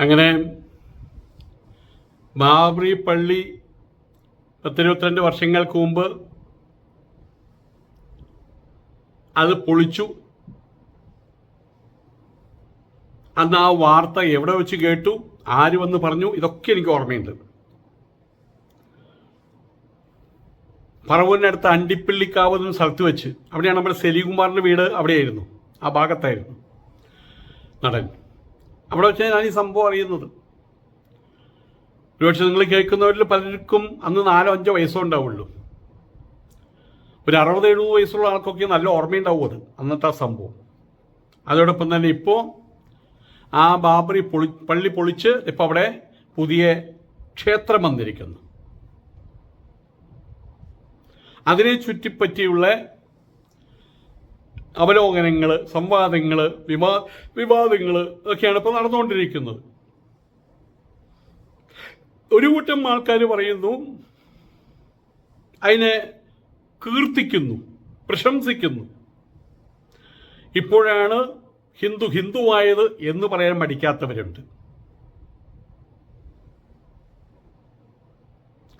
അങ്ങനെ ബാബറി പള്ളി പത്തിരുപത്തിരണ്ട് വർഷങ്ങൾക്ക് മുമ്പ് അത് പൊളിച്ചു. അന്ന് ആ വാർത്ത എവിടെ വെച്ച് കേട്ടു? ആര് വന്ന് പറഞ്ഞു? ഇതൊക്കെ എനിക്ക് ഓർമ്മയുണ്ട്. പറവൂരിനടുത്ത് അണ്ടിപ്പള്ളിക്കാവ് എന്ന സ്ഥലത്ത് വെച്ച് അവിടെയാണ് നമ്മുടെ സെലികുമാറിന്റെ വീട് അവിടെയായിരുന്നു. ആ ഭാഗത്തായിരുന്നു നടൻ. അവിടെ വെച്ചാൽ ഞാൻ ഈ സംഭവം അറിയുന്നത്. ഒരുപക്ഷെ നിങ്ങൾ കേൾക്കുന്നവരിൽ പലർക്കും അന്ന് നാലോ അഞ്ചോ വയസ്സോ ഉണ്ടാവുള്ളൂ ഒരു അറുപത് എഴുപത് വയസ്സുള്ള ആൾക്കൊക്കെ നല്ല ഓർമ്മയുണ്ടാവും അത് അന്നത്തെ ആ സംഭവം. അതോടൊപ്പം തന്നെ ഇപ്പോൾ ആ ബാബറി പൊളി പള്ളി പൊളിച്ച് ഇപ്പോൾ അവിടെ പുതിയ ക്ഷേത്രം വന്നിരിക്കുന്നു. അതിനെ ചുറ്റിപ്പറ്റിയുള്ള അവലോകനങ്ങൾ സംവാദങ്ങൾ വിവാ വിവാദങ്ങൾ ഒക്കെയാണ് ഇപ്പോൾ നടന്നുകൊണ്ടിരിക്കുന്നത്. ഒരു കൂട്ടം ആൾക്കാർ പറയുന്നു അതിനെ കീർത്തിക്കുന്നു പ്രശംസിക്കുന്നു. ഇപ്പോഴാണ് ഹിന്ദു ഹിന്ദുവായത് എന്ന് പറയാൻ മടിക്കാത്തവരുണ്ട്.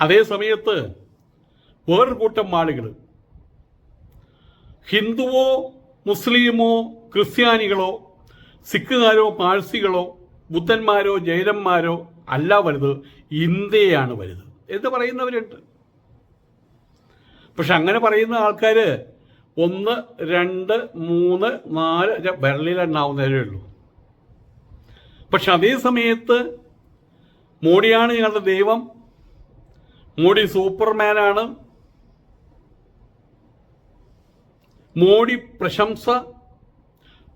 അതേ സമയത്ത് വേറൊരു കൂട്ടം ആളുകൾ ഹിന്ദുവോ മുസ്ലിമോ ക്രിസ്ത്യാനികളോ സിഖുകാരോ പാഴ്സികളോ ബുദ്ധന്മാരോ ജൈനന്മാരോ അല്ല വലുത് ഇന്ത്യയാണ് വലുത് എന്ന് പറയുന്നവരുണ്ട്. പക്ഷെ അങ്ങനെ പറയുന്ന ആൾക്കാർ ഒന്ന് രണ്ട് മൂന്ന് നാല് വിരലിലെണ്ണാവുന്നവരേ ഉള്ളൂ. പക്ഷെ അതേ സമയത്ത് മോഡിയാണ് ഞങ്ങളുടെ ദൈവം. മോഡി സൂപ്പർമാനാണ്. മോഡി പ്രശംസ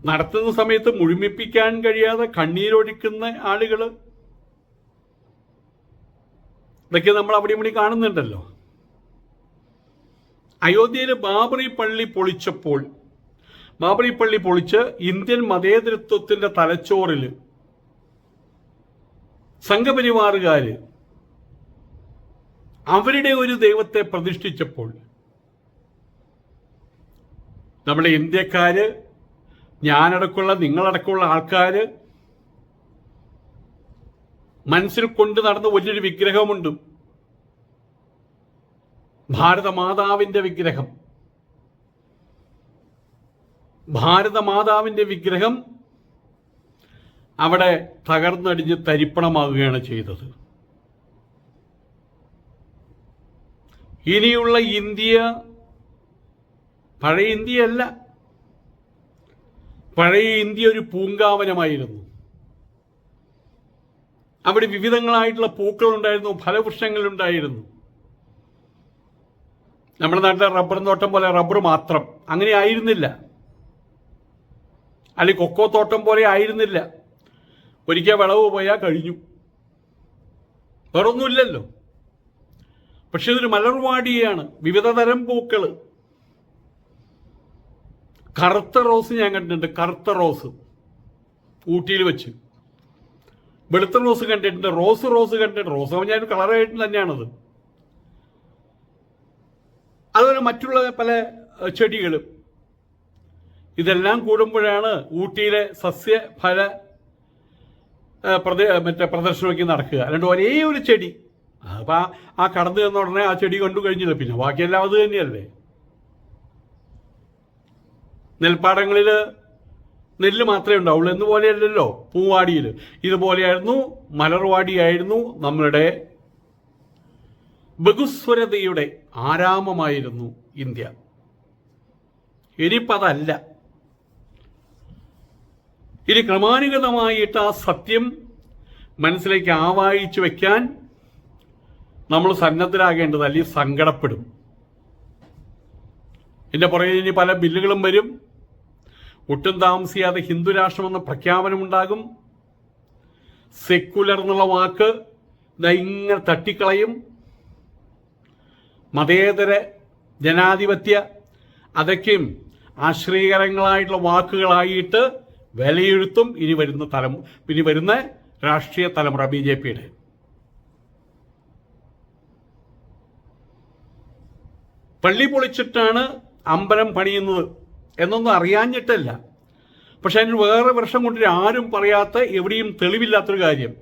നടത്തുന്ന സമയത്ത് മുഴുമിപ്പിക്കാൻ കഴിയാതെ കണ്ണീരൊഴിക്കുന്ന ആളുകൾ ഇതൊക്കെ നമ്മൾ അവിടെ ഇവിടെ കാണുന്നുണ്ടല്ലോ. അയോധ്യയിലെ ബാബറി പള്ളി പൊളിച്ചപ്പോൾ ബാബറി പള്ളി പൊളിച്ച് ഇന്ത്യൻ മതേതരത്വത്തിന്റെ തലച്ചോറിൽ സംഘപരിവാറുകാര് അവരുടെ ഒരു ദൈവത്തെ പ്രതിഷ്ഠിച്ചപ്പോൾ നമ്മുടെ ഇന്ത്യക്കാര് ഞാനടക്കമുള്ള നിങ്ങളടക്കമുള്ള ആൾക്കാർ മനസ്സിൽ കൊണ്ട് നടന്ന വലിയൊരു വിഗ്രഹമുണ്ട്. ഭാരതമാതാവിന്റെ വിഗ്രഹം. ഭാരതമാതാവിന്റെ വിഗ്രഹം അവിടെ തകർന്നടിഞ്ഞ് തരിപ്പണമാകുകയാണ് ചെയ്തത്. ഇനിയുള്ള ഇന്ത്യ പഴയ ഇന്ത്യയല്ല. പഴയ ഇന്ത്യ ഒരു പൂങ്കാവനമായിരുന്നു. അവിടെ വിവിധങ്ങളായിട്ടുള്ള പൂക്കളുണ്ടായിരുന്നു ഫലവൃക്ഷങ്ങളുണ്ടായിരുന്നു. നമ്മുടെ നാട്ടിലെ റബ്ബർ തോട്ടം പോലെ റബ്ബർ മാത്രം. അങ്ങനെ ആയിരുന്നില്ല. അല്ലെങ്കിൽ കൊക്കോ തോട്ടം പോലെ ആയിരുന്നില്ല. ഒരിക്കൽ വിളവ് പോയാൽ കഴിഞ്ഞു. വേറൊന്നുമില്ലല്ലോ. പക്ഷെ ഇതൊരു മലർവാടിയാണ്. വിവിധ തരം പൂക്കൾ കറുത്ത റോസ് ഞാൻ കണ്ടിട്ടുണ്ട് കറുത്ത റോസ്. ഊട്ടിയിൽ വെച്ച്. വെളുത്ത റോസ് കണ്ടിട്ടുണ്ട് റോസ് റോസ് കണ്ടിട്ടുണ്ട്. റോസ് ഞാൻ കളറായിട്ട് തന്നെയാണത്. അതുപോലെ മറ്റുള്ള പല ചെടികളും. ഇതെല്ലാം കൂടുമ്പോഴാണ് ഊട്ടിയിലെ സസ്യ ഫല പ്രദേ മറ്റേ പ്രദർശനമൊക്കെ നടക്കുക. അല്ലാണ്ട് ഒരേ ഒരു ചെടി. അപ്പം ആ കടന്നു ചെന്ന ഉടനെ ആ ചെടി കണ്ടു കഴിഞ്ഞില്ല. പിന്നെ ബാക്കിയെല്ലാം അത് തന്നെയല്ലേ? നെൽപ്പാടങ്ങളിൽ നെല്ല് മാത്രമേ ഉണ്ടാവുള്ളൂ എന്ന് പോലെയല്ലല്ലോ പൂവാടിയിൽ. ഇതുപോലെയായിരുന്നു മലർവാടിയായിരുന്നു നമ്മളുടെ ബഹുസ്വരതയുടെ ആരാമമായിരുന്നു ഇന്ത്യ. ഇനിയിപ്പതല്ല. ഇനി ക്രമാനുഗതമായിട്ട് ആ സത്യം മനസ്സിലേക്ക് ആവാഹിച്ചു വെക്കാൻ നമ്മൾ സന്നദ്ധരാകേണ്ടത് അല്ലെങ്കിൽ സങ്കടപ്പെടും. എന്റെ പുറകെ ഇനി പല ബില്ലുകളും വരും. ഒട്ടും താമസിയാതെ ഹിന്ദു രാഷ്ട്രമെന്ന പ്രഖ്യാപനമുണ്ടാകും സെക്കുലർ എന്നുള്ള വാക്ക് ഇങ്ങനെ തട്ടിക്കളയും. മതേതര ജനാധിപത്യ അതൊക്കെയും ആശ്രയകരങ്ങളായിട്ടുള്ള വാക്കുകളായിട്ട് വിലയിരുത്തും. ഇനി വരുന്ന തലമു ഇനി വരുന്ന രാഷ്ട്രീയ തലമുറ ബി ജെ പിയുടെ. പള്ളി പൊളിച്ചിട്ടാണ് അമ്പലം പണിയുന്നത്. എന്നൊന്നും അറിയാഞ്ഞിട്ടല്ല. പക്ഷെ അതിന് വേറെ വർഷം കൊണ്ട് ആരും പറയാത്ത എവിടെയും തെളിവില്ലാത്തൊരു കാര്യം.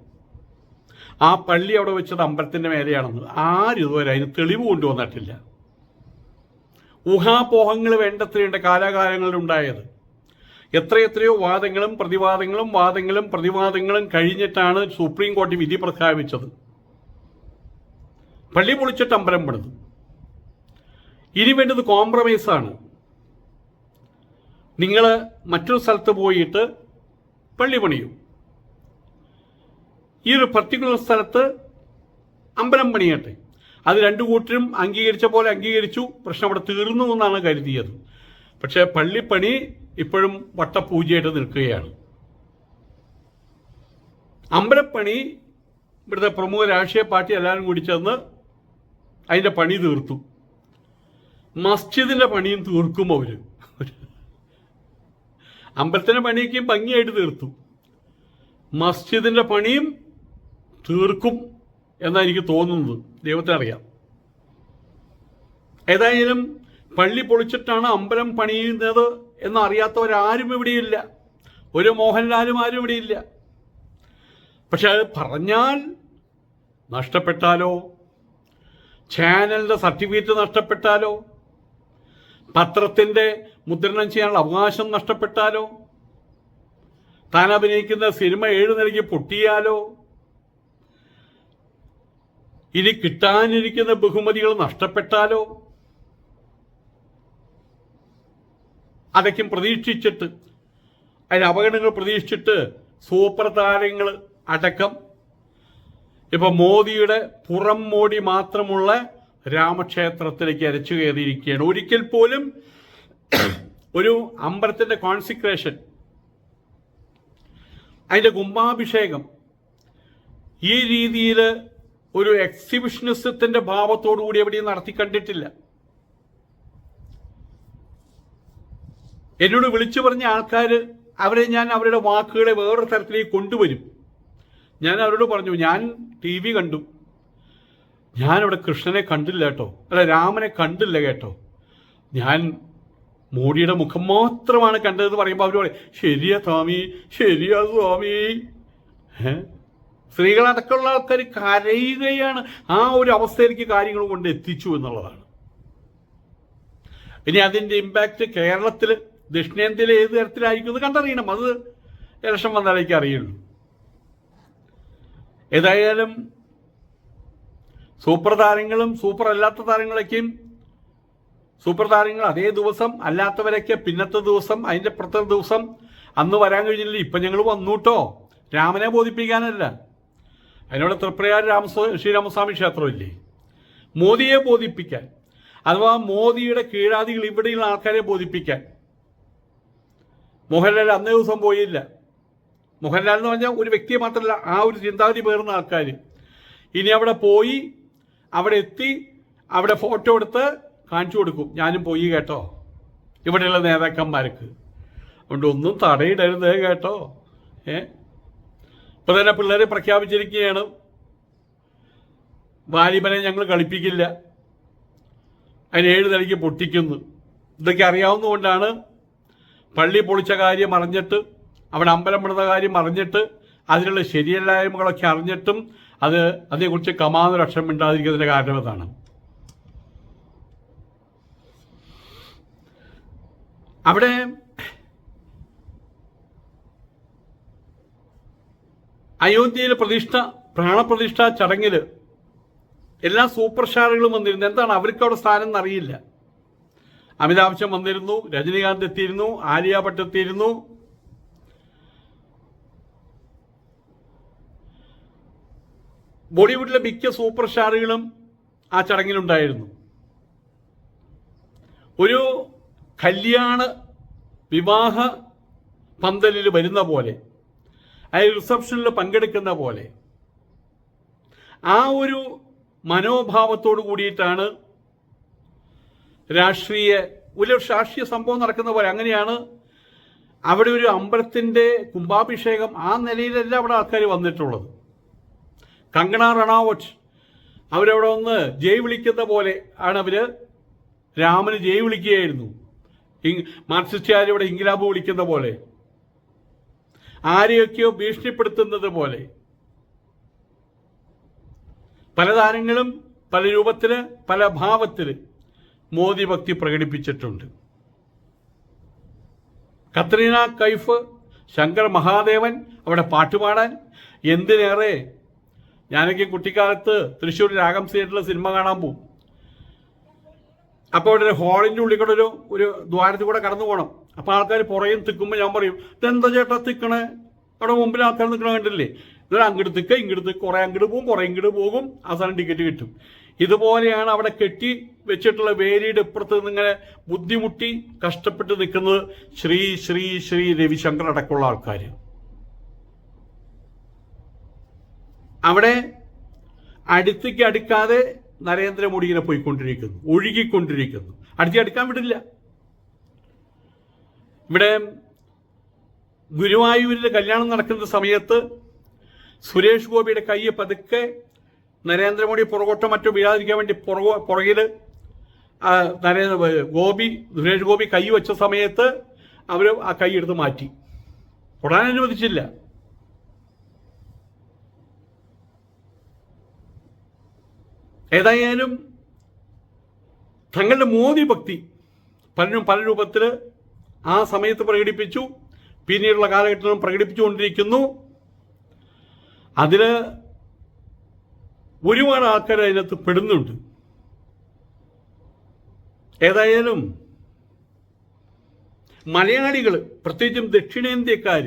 ആ പള്ളി അവിടെ വെച്ചത് അമ്പലത്തിന്റെ മേലെയാണെന്ന്. ആരും ഇതുവരെ അതിന് തെളിവ് കൊണ്ടുവന്നിട്ടില്ല. ഊഹാപോഹങ്ങൾ വേണ്ടത്രയുണ്ട് കാലാകാലങ്ങളിൽ ഉണ്ടായത് എത്രയെത്രയോ വാദങ്ങളും പ്രതിവാദങ്ങളും വാദങ്ങളും പ്രതിവാദങ്ങളും കഴിഞ്ഞിട്ടാണ് സുപ്രീം കോടതി വിധി പ്രഖ്യാപിച്ചത്. പള്ളി പൊളിച്ചിട്ട് അമ്പലം പണിതു. ഇനി വേണ്ടത് കോംപ്രമൈസാണ് നിങ്ങൾ മറ്റൊരു സ്ഥലത്ത് പോയിട്ട് പള്ളി പണിയും. ഈ ഒരു പർട്ടിക്കുലർ സ്ഥലത്ത് അമ്പലം പണിയട്ടെ. അത് രണ്ടു കൂട്ടരും അംഗീകരിച്ച പോലെ അംഗീകരിച്ചു പ്രശ്നം അവിടെ തീർന്നു എന്നാണ് കരുതിയത്. പക്ഷേ പള്ളിപ്പണി ഇപ്പോഴും വട്ടപൂജയായിട്ട് നിൽക്കുകയാണ്. അമ്പലപ്പണി ഇവിടുത്തെ പ്രമുഖ രാഷ്ട്രീയ പാർട്ടി എല്ലാവരും കൂടി ചെന്ന് അതിന്റെ പണി തീർത്തു. മസ്ജിദിന്റെ പണിയും തീർക്കും അവർ അമ്പലത്തിന്റെ പണിയൊക്കെ ഭംഗിയായിട്ട് തീർത്തു. മസ്ജിദിന്റെ പണിയും തീർക്കും എന്നാണ് എനിക്ക് തോന്നുന്നത്. ദൈവത്തെ അറിയാം. ഏതായാലും പള്ളി പൊളിച്ചിട്ടാണ് അമ്പലം പണിയുന്നത് എന്നറിയാത്തവരാരും ഇവിടെയില്ല. ഒരു മോഹൻലാലും ആരും ഇവിടെയില്ല. പക്ഷെ അത് പറഞ്ഞാൽ നഷ്ടപ്പെട്ടാലോ? ചാനലിന്റെ സർട്ടിഫിക്കറ്റ് നഷ്ടപ്പെട്ടാലോ? പത്രത്തിന്റെ മുദ്രണം ചെയ്യാനുള്ള അവകാശം നഷ്ടപ്പെട്ടാലോ? താൻ അഭിനയിക്കുന്ന സിനിമ ഏഴു നിലയ്ക്ക് പൊട്ടിയാലോ? ഇനി കിട്ടാനിരിക്കുന്ന ബഹുമതികൾ നഷ്ടപ്പെട്ടാലോ? അതൊക്കെ പ്രതീക്ഷിച്ചിട്ട് അതിന് അപകടങ്ങൾ പ്രതീക്ഷിച്ചിട്ട് സൂപ്പർ താരങ്ങൾ അടക്കം ഇപ്പൊ മോദിയുടെ പുറം മോടി മാത്രമുള്ള രാമക്ഷേത്രത്തിലേക്ക് അരച്ചു കയറിയിരിക്കുകയാണ്. ഒരിക്കൽ പോലും ഒരു അമ്പലത്തിന്റെ കോൺസിക്രേഷൻ അതിന്റെ കുംഭാഭിഷേകം ഈ രീതിയിൽ ഒരു എക്സിബിഷനിസത്തിന്റെ ഭാവത്തോടു കൂടി എവിടെയും നടത്തി കണ്ടിട്ടില്ല. എന്നോട് വിളിച്ചു പറഞ്ഞ ആൾക്കാർ അവരെ ഞാൻ അവരുടെ വാക്കുകളെ വേറൊരു തരത്തിലേക്ക് കൊണ്ടുവരും. ഞാൻ അവരോട് പറഞ്ഞു ഞാൻ ടി വി കണ്ടു. ഞാനവിടെ കൃഷ്ണനെ കണ്ടില്ല കേട്ടോ. അല്ല രാമനെ കണ്ടില്ല കേട്ടോ. ഞാൻ മോഡിയുടെ മുഖം മാത്രമാണ് കണ്ടതെന്ന് പറയുമ്പോൾ അവർ പറയും ശരിയാ സ്വാമി ശരിയാ സ്വാമി. സ്ത്രീകളടക്കമുള്ള ആൾക്കാർ കരയുകയാണ്. ആ ഒരു അവസ്ഥയിലേക്ക് കാര്യങ്ങൾ കൊണ്ട് എത്തിച്ചു എന്നുള്ളതാണ്. ഇനി അതിന്റെ ഇമ്പാക്റ്റ് കേരളത്തിൽ ദക്ഷിണേന്ത്യയിൽ ഏത് തരത്തിലായിരിക്കും എന്ന് കണ്ടറിയണം. അത് ഇലക്ഷൻ വന്നാലേക്ക് അറിയുള്ളൂ. ഏതായാലും സൂപ്പർ താരങ്ങളും സൂപ്പർ അല്ലാത്ത താരങ്ങളൊക്കെയും സൂപ്പർ താരങ്ങൾ അതേ ദിവസം അല്ലാത്തവരൊക്കെ പിന്നത്തെ ദിവസം അതിന്റെ പ്രത്യേക ദിവസം. അന്ന് വരാൻ കഴിഞ്ഞില്ല ഇപ്പം ഞങ്ങൾ വന്നൂട്ടോ. രാമനെ ബോധിപ്പിക്കാനല്ല. അതിനോട് തൃപ്രയാർ രാമസ്വ ശ്രീരാമസ്വാമി ക്ഷേത്രമില്ലേ? മോദിയെ ബോധിപ്പിക്കാൻ. അഥവാ മോദിയുടെ കീഴാദികൾ ഇവിടെയുള്ള ആൾക്കാരെ ബോധിപ്പിക്കാൻ. മോഹൻലാൽ അന്നേ ദിവസം പോയില്ല. മോഹൻലാൽ എന്ന് പറഞ്ഞാൽ ഒരു വ്യക്തിയെ മാത്രമല്ല ആ ഒരു ചിന്താഗതി പേർന്ന ആൾക്കാർ ഇനി അവിടെ പോയി അവിടെ എത്തി അവിടെ ഫോട്ടോ എടുത്ത് കാണിച്ചു കൊടുക്കും. ഞാനും പോയി കേട്ടോ. ഇവിടെയുള്ള നേതാക്കന്മാർക്ക്. അതുകൊണ്ട് ഒന്നും തടയിടരുത് കേട്ടോ. ഏ? ഇപ്പം തന്നെ പിള്ളേരെ പ്രഖ്യാപിച്ചിരിക്കുകയാണ്. വാലിബനെ ഞങ്ങൾ കളിപ്പിക്കില്ല. അതിന് ഏഴ് നിലയ്ക്ക് പൊട്ടിക്കുന്നു. ഇതൊക്കെ അറിയാവുന്നതുകൊണ്ടാണ് പള്ളി പൊളിച്ച കാര്യം അറിഞ്ഞിട്ട് അവിടെ അമ്പലം വിടുന്ന കാര്യം അറിഞ്ഞിട്ട് അതിനുള്ള ശരിയല്ലായ്മകളൊക്കെ അറിഞ്ഞിട്ടും അത് അതേക്കുറിച്ച് കമാന്നൊരു അക്ഷരം ഉണ്ടാതിരിക്കുന്നതിന്റെ കാരണം അതാണ്. അവിടെ അയോധ്യയിൽ പ്രതിഷ്ഠ പ്രാണപ്രതിഷ്ഠ ചടങ്ങിൽ എല്ലാ സൂപ്പർ സ്റ്റാറുകളും വന്നിരുന്നു. എന്താണ് അവർക്ക് അവിടെ സ്ഥാനം എന്നറിയില്ല അമിതാഭ് ബച്ചൻ വന്നിരുന്നു രജനീകാന്ത് എത്തിയിരുന്നു ആലിയ ഭട്ട് എത്തിയിരുന്നു. ബോളിവുഡിലെ മിക്ക സൂപ്പർ സ്റ്റാറുകളും ആ ചടങ്ങിലുണ്ടായിരുന്നു. ഒരു കല്യാണ വിവാഹ പന്തലിൽ വരുന്ന പോലെ അതായത് റിസപ്ഷനിൽ പങ്കെടുക്കുന്ന പോലെ ആ ഒരു മനോഭാവത്തോടു കൂടിയിട്ടാണ് രാഷ്ട്രീയ ഒരു രാഷ്ട്രീയ സംഭവം നടക്കുന്ന പോലെ അങ്ങനെയാണ് അവിടെ ഒരു അമ്പലത്തിന്റെ കുംഭാഭിഷേകം ആ നിലയിലല്ല അവിടെ ആൾക്കാർ വന്നിട്ടുള്ളത്. കങ്കണ റണാവട്ട് അവരവിടെ ഒന്ന് ജയ് വിളിക്കുന്ന പോലെ ആണ് അവർ രാമന് ജയ് വിളിക്കുകയായിരുന്നു. മാർക്സിസ്റ്റുകാർ ഇവിടെ ഇംഗ്ലാബ് വിളിക്കുന്ന പോലെ. ആരെയൊക്കെയോ ഭീഷണിപ്പെടുത്തുന്നത് പോലെ. പല താരങ്ങളും പല രൂപത്തിൽ പല ഭാവത്തിൽ മോദി ഭക്തി പ്രകടിപ്പിച്ചിട്ടുണ്ട്. കത്രീന കൈഫ് ശങ്കർ മഹാദേവൻ അവിടെ പാട്ടുപാടാൻ എന്തിനേറെ ഞാനൊക്കെ കുട്ടിക്കാലത്ത് തൃശ്ശൂർ രാഗം തിയേറ്ററിൽ സിനിമ കാണാൻ പോകും. അപ്പോൾ ഒരു ഹോളിന്റെ ഉള്ളിൽ കൂടെ ഒരു ഒരു ദ്വാരത്തിൽ കൂടെ കടന്നു പോകണം അപ്പോൾ ആൾക്കാർ പുറയും തിക്കുമ്പോൾ ഞാൻ പറയും ഇതെന്താ ചേട്ടാ തിക്കണേ അവിടെ മുമ്പിൽ ആൾക്കാർ നിൽക്കണ കണ്ടില്ലേ? ഇതൊരു അങ്ങോട്ട് തിക്ക ഇങ്ങോട്ട് തിക്ക് കുറേ അങ്ങോട്ട് പോകും കുറേ ഇങ്ങോട്ട് പോകും. അവസാനം ടിക്കറ്റ് കിട്ടും. ഇതുപോലെയാണ് അവിടെ കെട്ടി വെച്ചിട്ടുള്ള വേലിയുടെ ഇപ്പുറത്ത് നിന്ന് ഇങ്ങനെ ബുദ്ധിമുട്ടി കഷ്ടപ്പെട്ട് നിൽക്കുന്നത് ശ്രീ ശ്രീ ശ്രീ രവിശങ്കർ അടക്കമുള്ള ആൾക്കാർ അവിടെ അടുത്തേക്ക് അടുക്കാതെ നരേന്ദ്രമോദി ഇങ്ങനെ പോയിക്കൊണ്ടിരിക്കുന്നു ഒഴുകിക്കൊണ്ടിരിക്കുന്നു. അടുത്ത് അടുക്കാൻ വിടില്ല. ഇവിടെ ഗുരുവായൂരിൽ കല്യാണം നടക്കുന്ന സമയത്ത് സുരേഷ് ഗോപിയുടെ കൈ പതുക്കെ നരേന്ദ്രമോദി പുറകോട്ടോ മറ്റോ വീഴാതിരിക്കാൻ വേണ്ടി പുറകോ പുറകിൽ നരേന്ദ്ര ഗോപി സുരേഷ് ഗോപി കൈ വെച്ച സമയത്ത് അവർ ആ കൈ എടുത്ത് മാറ്റി. തൊടാൻ അനുവദിച്ചില്ല. ഏതായാലും തങ്ങളുടെ മോദി ഭക്തി പലരും പല രൂപത്തിൽ ആ സമയത്ത് പ്രകടിപ്പിച്ചു. പിന്നീടുള്ള കാലഘട്ടത്തിലും പ്രകടിപ്പിച്ചുകൊണ്ടിരിക്കുന്നു. അതിൽ ഒരുപാട് ആൾക്കാർ അതിനകത്ത് പെടുന്നുണ്ട്. ഏതായാലും മലയാളികൾ പ്രത്യേകിച്ചും ദക്ഷിണേന്ത്യക്കാർ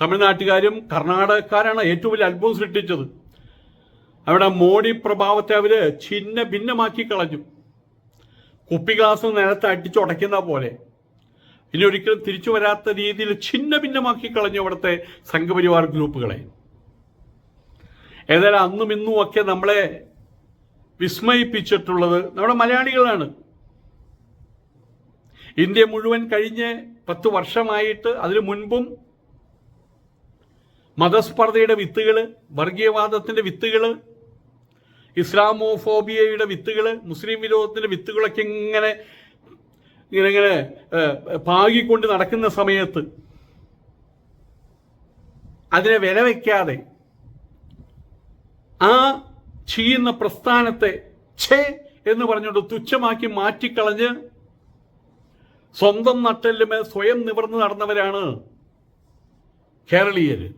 തമിഴ്നാട്ടുകാരും കർണാടകക്കാരാണ് ഏറ്റവും വലിയ അത്ഭുതം സൃഷ്ടിച്ചത് അവിടെ മോഡി പ്രഭാവത്തെ അവർ ഛിന്ന ഭിന്നമാക്കി കളഞ്ഞു. കുപ്പി ഗ്ലാസ് നിലത്ത് അടിച്ചുടയ്ക്കുന്ന പോലെ. ഇനി ഒരിക്കലും തിരിച്ചു വരാത്ത രീതിയിൽ ഛിന്ന ഭിന്നമാക്കി കളഞ്ഞു അവിടുത്തെ സംഘപരിവാർ ഗ്രൂപ്പുകളെ. ഏതായാലും അന്നും ഇന്നും ഒക്കെ നമ്മളെ വിസ്മയിപ്പിച്ചിട്ടുള്ളത് നമ്മുടെ മലയാളികളാണ്. ഇന്ത്യ മുഴുവൻ കഴിഞ്ഞ് പത്ത് വർഷമായിട്ട് അതിനു മുൻപും മതസ്പർദ്ധയുടെ വിത്തുകൾ വർഗീയവാദത്തിന്റെ വിത്തുകൾ ഇസ്ലാമോഫോബിയയുടെ വിത്തുകൾ മുസ്ലിം വിരോധത്തിന്റെ വിത്തുകളൊക്കെ ഇങ്ങനെ ഇങ്ങനെ ഇങ്ങനെ പാകിക്കൊണ്ട് നടക്കുന്ന സമയത്ത് അതിനെ വില വയ്ക്കാതെ ആ ചെയ്യുന്ന പ്രസ്ഥാനത്തെ ഛേ എന്ന് പറഞ്ഞുകൊണ്ട് തുച്ഛമാക്കി മാറ്റിക്കളഞ്ഞ് സ്വന്തം നട്ടെല്ലുമേ സ്വയം നിവർന്നു നടന്നവരാണ് കേരളീയര്.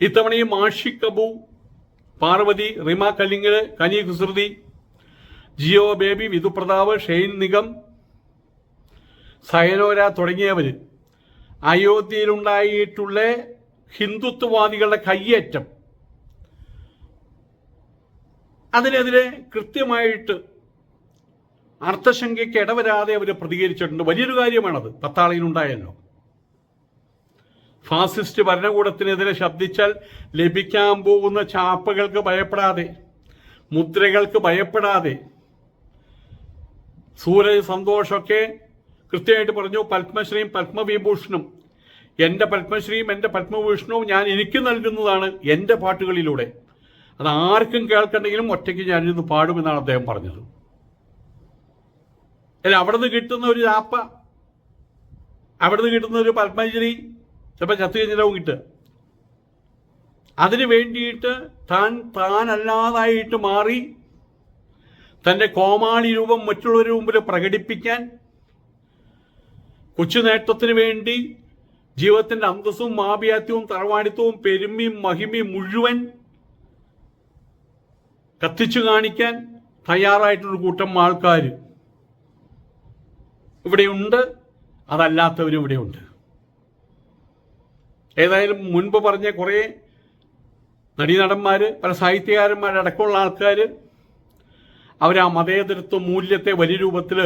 ഇത്തവണയും ആഷിഖ് കബു പാർവതി റിമ കലിംഗ് കനി കുസൃതി ജിയോ ബേബി വിധുപ്രതാപ് ഷെയ്ൻ നിഗം സയനോര തുടങ്ങിയവർ അയോധ്യയിലുണ്ടായിട്ടുള്ള ഹിന്ദുത്വവാദികളുടെ കയ്യേറ്റം. അതിനെതിരെ കൃത്യമായിട്ട് അർത്ഥശങ്കയ്ക്ക് ഇടവരാതെ അവർ പ്രതികരിച്ചിട്ടുണ്ട്. വലിയൊരു കാര്യമാണത്. പത്താളിയിലുണ്ടായല്ലോ. ഫാസിസ്റ്റ് ഭരണകൂടത്തിനെതിരെ ശബ്ദിച്ചാൽ ലഭിക്കാൻ പോകുന്ന ചാപ്പകൾക്ക് ഭയപ്പെടാതെ മുദ്രകൾക്ക് ഭയപ്പെടാതെ. സൂരജ് സന്തോഷൊക്കെ കൃത്യമായിട്ട് പറഞ്ഞു. പത്മശ്രീയും പത്മവിഭൂഷണും. എന്റെ പത്മശ്രീയും എന്റെ പത്മഭൂഷണവും ഞാൻ എനിക്ക് നൽകുന്നതാണ് എന്റെ പാട്ടുകളിലൂടെ. അത് ആർക്കും കേൾക്കണ്ടെങ്കിലും ഒറ്റയ്ക്ക് ഞാനിരുന്ന് പാടുമെന്നാണ് അദ്ദേഹം പറഞ്ഞത്. അല്ല അവിടെ നിന്ന് കിട്ടുന്ന ഒരു ചാപ്പ അവിടെ നിന്ന് കിട്ടുന്ന ഒരു പത്മശ്രീ ചിലപ്പോൾ ചത്തു കഴിഞ്ഞാലും കിട്ടുക. അതിനു വേണ്ടിയിട്ട് താൻ താനല്ലാതായിട്ട് മാറി തന്റെ കോമാളി രൂപം മറ്റുള്ളവരുടെ മുമ്പിൽ പ്രകടിപ്പിക്കാൻ കൊച്ചു നേട്ടത്തിന് വേണ്ടി ജീവിതത്തിന്റെ അന്തസ്സും മാപിയാത്യവും തറവാടിത്വവും പെരുമയും മഹിമയും മുഴുവൻ കത്തിച്ചു കാണിക്കാൻ തയ്യാറായിട്ടുള്ള കൂട്ടം ആൾക്കാർ ഇവിടെയുണ്ട് അതല്ലാത്തവരും ഇവിടെയുണ്ട്. ഏതായാലും മുൻപ് പറഞ്ഞ കുറേ നടീനടന്മാർ പല സാഹിത്യകാരന്മാരടക്കമുള്ള ആൾക്കാർ അവർ ആ മതേതരത്വ മൂല്യത്തെ വലിയ രൂപത്തിൽ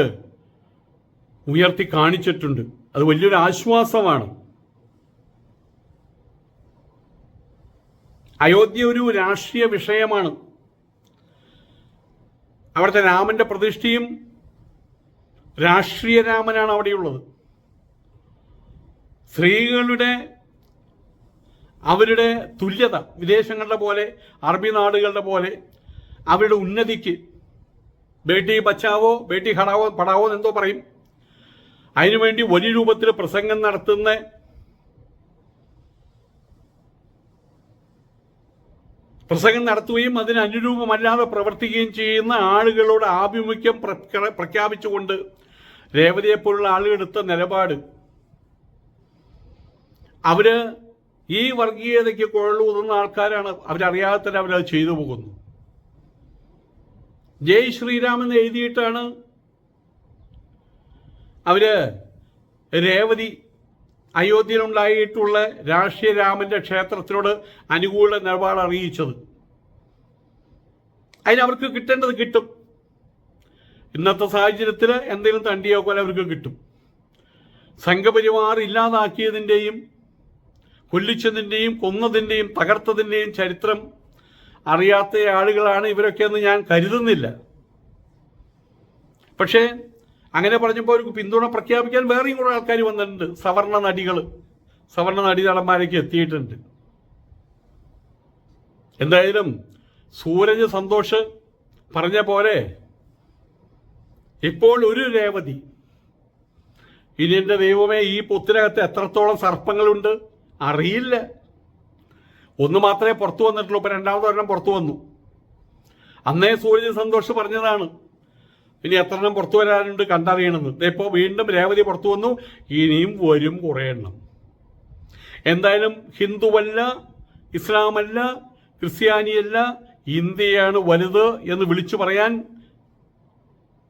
ഉയർത്തി കാണിച്ചിട്ടുണ്ട്. അത് വലിയൊരു ആശ്വാസമാണ്. അയോധ്യ ഒരു രാഷ്ട്രീയ വിഷയമാണ്. അവിടുത്തെ രാമന്റെ പ്രതിഷ്ഠയും രാഷ്ട്രീയ രാമനാണ് അവിടെയുള്ളത്. സ്ത്രീകളുടെ അവരുടെ തുല്യത വിദേശങ്ങളുടെ പോലെ അറബി നാടുകളുടെ പോലെ അവരുടെ ഉന്നതിക്ക് ബേട്ടി ബച്ചാവോ ബേട്ടി ഹടാവോ പടാവോ എന്തോ പറയും. അതിനുവേണ്ടി വലിയ രൂപത്തിൽ പ്രസംഗം നടത്തുന്ന പ്രസംഗം നടത്തുകയും അതിന് അനുരൂപമല്ലാതെ പ്രവർത്തിക്കുകയും ചെയ്യുന്ന ആളുകളോട് ആഭിമുഖ്യം പ്രഖ്യാപിച്ചുകൊണ്ട് രേവതിയെപ്പോലുള്ള ആളുകളെടുത്ത നിലപാട്. അവർ ഈ വർഗീയതയ്ക്ക് കുഴലൂതുന്ന ആൾക്കാരാണ് അവരറിയാതെ തന്നെ അവരത് ചെയ്തു പോകുന്നു. ജയ് ശ്രീരാം എന്ന് എഴുതിയിട്ടാണ് അവർ രേവതി അയോധ്യയിലുണ്ടായിട്ടുള്ള രാഷ്ട്രീയ രാമന്റെ ക്ഷേത്രത്തിനോട് അനുകൂല നിലപാട് അറിയിച്ചത്. അതിനവർക്ക് കിട്ടേണ്ടത് കിട്ടും. ഇന്നത്തെ സാഹചര്യത്തിൽ എന്തെങ്കിലും തണ്ടിയോ പോലെ അവർക്ക് കിട്ടും. സംഘപരിവാർ ഇല്ലാതാക്കിയതിന്റെയും കൊല്ലിച്ചതിന്റെയും കൊന്നതിന്റെയും തകർത്തതിന്റെയും ചരിത്രം അറിയാത്ത ആളുകളാണ് ഇവരൊക്കെ എന്ന് ഞാൻ കരുതുന്നില്ല. പക്ഷേ അങ്ങനെ പറഞ്ഞപ്പോൾ അവർക്ക് പിന്തുണ പ്രഖ്യാപിക്കാൻ വേറെയും കുറേ ആൾക്കാർ വന്നിട്ടുണ്ട്. സവർണ നടികൾ സവർണ നടിതളന്മാരേക്ക് എത്തിയിട്ടുണ്ട്. എന്തായാലും സൂരജ് സന്തോഷ് പറഞ്ഞ പോലെ ഇപ്പോൾ ഒരു രേവതി. ഇനി എന്റെ ദൈവമേ ഈ പൊത്തിനകത്ത് എത്രത്തോളം സർപ്പങ്ങളുണ്ട്? അറിയില്ല. ഒന്ന് മാത്രമേ പുറത്തു വന്നിട്ടുള്ളൂ ഇപ്പൊ രണ്ടാമത് ഒരെണ്ണം പുറത്തു വന്നു. അന്നേ സൂരജ് സന്തോഷം പറഞ്ഞതാണ്. ഇനി എത്ര എണ്ണം പുറത്തു വരാനുണ്ട് കണ്ടറിയണമെന്ന്. ഇപ്പോൾ വീണ്ടും രേവതി പുറത്തു വന്നു ഇനിയും വരും കുറേ എണ്ണം. എന്തായാലും ഹിന്ദുവല്ല ഇസ്ലാമല്ല ക്രിസ്ത്യാനിയല്ല ഇന്ത്യയാണ് വലുത് എന്ന് വിളിച്ചു പറയാൻ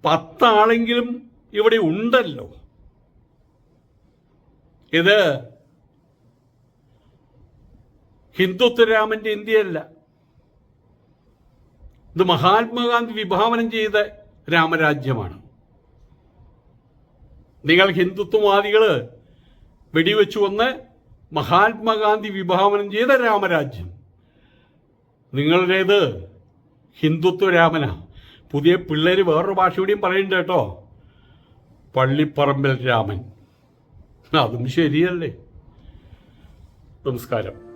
പത്താളെങ്കിലും ഇവിടെ ഉണ്ടല്ലോ. ഇത് ഹിന്ദുത്വരാമന്റെ ഇന്ത്യയല്ല. ഇത് മഹാത്മാഗാന്ധി വിഭാവനം ചെയ്ത രാമരാജ്യമാണ്. നിങ്ങൾ ഹിന്ദുത്വവാദികൾ വെടിവെച്ചു വന്ന് മഹാത്മാഗാന്ധി വിഭാവനം ചെയ്ത രാമരാജ്യം. നിങ്ങളുടേത് ഹിന്ദുത്വ രാമന. പുതിയ പിള്ളേർ വേറൊരു ഭാഷ കൂടിയും പറയുന്നുണ്ട് കേട്ടോ. പള്ളിപ്പറമ്പിൽ രാമൻ. അതും ശരിയല്ലേ? നമസ്കാരം.